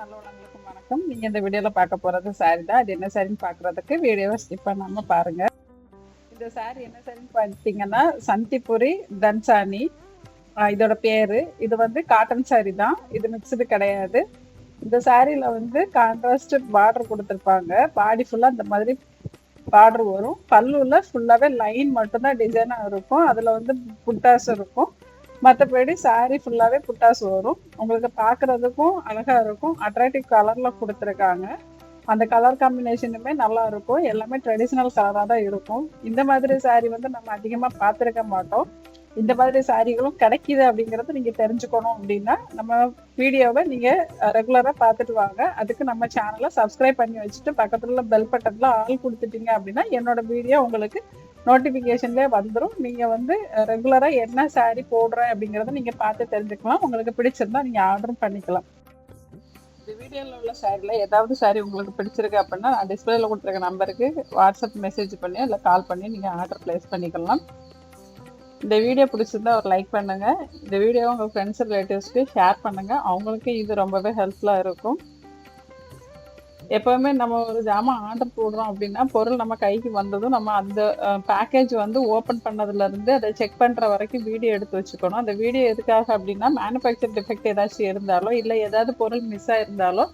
நல்லவங்களுக்கு வணக்கம். நீங்க இந்த வீடியோல பார்க்க போறது சாரி தான். அது என்ன சாரின்னு பார்க்கறதுக்கு வீடியோவை ஸ்கிப் பண்ணாம பாருங்க. இந்த சாரி என்ன சாரின்னு பார்த்தீங்கன்னா சந்திபுரி தன்சானி இதோட பேரு. இது வந்து காட்டன் சாரி தான். இது மிக்சடு கிடையாது. இந்த சாரியில வந்து கான்ட்ராஸ்ட் பார்டர் கொடுத்துருப்பாங்க. பாடி ஃபுல்லா இந்த மாதிரி பார்டர் வரும். பல்லுல ஃபுல்லாவே லைன் மட்டும்தான் டிசைனா இருக்கும். அதுல வந்து புட்டாஸ் இருக்கும். மற்றபடி saree ஃபுல்லாகவே புட்டாஸ் வரும். உங்களுக்கு பார்க்குறதுக்கும் அழகாக இருக்கும் அட்ராக்டிவ் கலரில் கொடுத்துருக்காங்க. அந்த கலர் காம்பினேஷனுமே நல்லா இருக்கும். எல்லாமே ட்ரெடிஷ்னல் கலராக தான் இருக்கும். இந்த மாதிரி saree வந்து நம்ம அதிகமாக பார்த்துருக்க மாட்டோம். இந்த மாதிரி சாரிகளும் கிடைக்கிது அப்படிங்கிறத நீங்கள் தெரிஞ்சுக்கணும் அப்படின்னா நம்ம வீடியோவை நீங்கள் ரெகுலராக பார்த்துட்டு வாங்க. அதுக்கு நம்ம சேனலை சப்ஸ்கிரைப் பண்ணி வச்சுட்டு பக்கத்தில் உள்ள பெல் பட்டனில் ஆள் கொடுத்துட்டீங்க அப்படின்னா என்னோட வீடியோ உங்களுக்கு நோட்டிஃபிகேஷன்லேயே வந்துடும் நீங்கள் வந்து ரெகுலராக என்ன சாரீ போடுறேன் அப்படிங்கிறத நீங்கள் பார்த்து தெரிஞ்சுக்கலாம். உங்களுக்கு பிடிச்சிருந்தா நீங்கள் ஆர்டரும் பண்ணிக்கலாம். இந்த வீடியோவில் உள்ள சாரியில் ஏதாவது சாரி உங்களுக்கு பிடிச்சிருக்கு அப்படின்னா நான் டிஸ்பிளேல கொடுத்துருக்க நம்பருக்கு வாட்ஸ்அப் மெசேஜ் பண்ணி இல்லை கால் பண்ணி நீங்கள் ஆர்டர் ப்ளேஸ் பண்ணிக்கலாம். இந்த வீடியோ பிடிச்சிருந்தா ஒரு லைக் பண்ணுங்கள் இந்த வீடியோ உங்கள் ஃப்ரெண்ட்ஸ் ரிலேட்டிவ்ஸ்க்கு ஷேர் பண்ணுங்க. அவங்களுக்கு இது ரொம்பவே ஹெல்ப்ஃபுல்லாக இருக்கும். எப்போவுமே நம்ம ஒரு ஜாமான் ஆர்டர் போடுறோம் அப்படின்னா பொருள் நம்ம கைக்கு வந்ததும் நம்ம அந்த பேக்கேஜ் வந்து ஓப்பன் பண்ணதுலேருந்து அதை செக் பண்ணுற வரைக்கும் வீடியோ எடுத்து வச்சுக்கணும். அந்த வீடியோ எதுக்காக அப்படின்னா மேனுஃபேக்சர் டிஃபெக்ட் ஏதாச்சும் இருந்தாலோ இல்லை ஏதாவது பொருள் மிஸ் ஆயிருந்தாலோ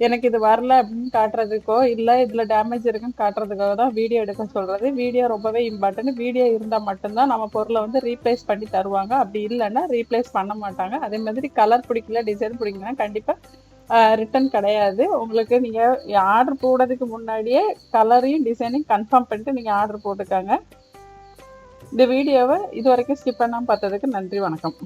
எனக்கு இது வரல அப்படின்னு காட்டுறதுக்கோ இல்லை இதில் டேமேஜ் இருக்குன்னு காட்டுறதுக்காக தான் வீடியோ எடுக்க சொல்கிறது வீடியோ ரொம்பவே இம்பார்ட்டன்ட் வீடியோ இருந்தால் மட்டும்தான் நம்ம பொருளை வந்து ரீப்ளேஸ் பண்ணி தருவாங்க. அப்படி இல்லைன்னா ரீப்ளேஸ் பண்ண மாட்டாங்க. அதே மாதிரி கலர் பிடிக்கல டிசைன் பிடிக்கலன்னா கண்டிப்பாக ரிட்டன் கிடையாது. உங்களுக்கு நீங்கள் ஆர்டர் போடுறதுக்கு முன்னாடியே கலரையும் டிசைனையும் கன்ஃபார்ம் பண்ணிட்டு நீங்கள் ஆர்டர் போட்டுக்காங்க. இந்த வீடியோவை இது வரைக்கும் ஸ்கிப் பண்ணாமல் பார்த்ததுக்கு நன்றி வணக்கம்.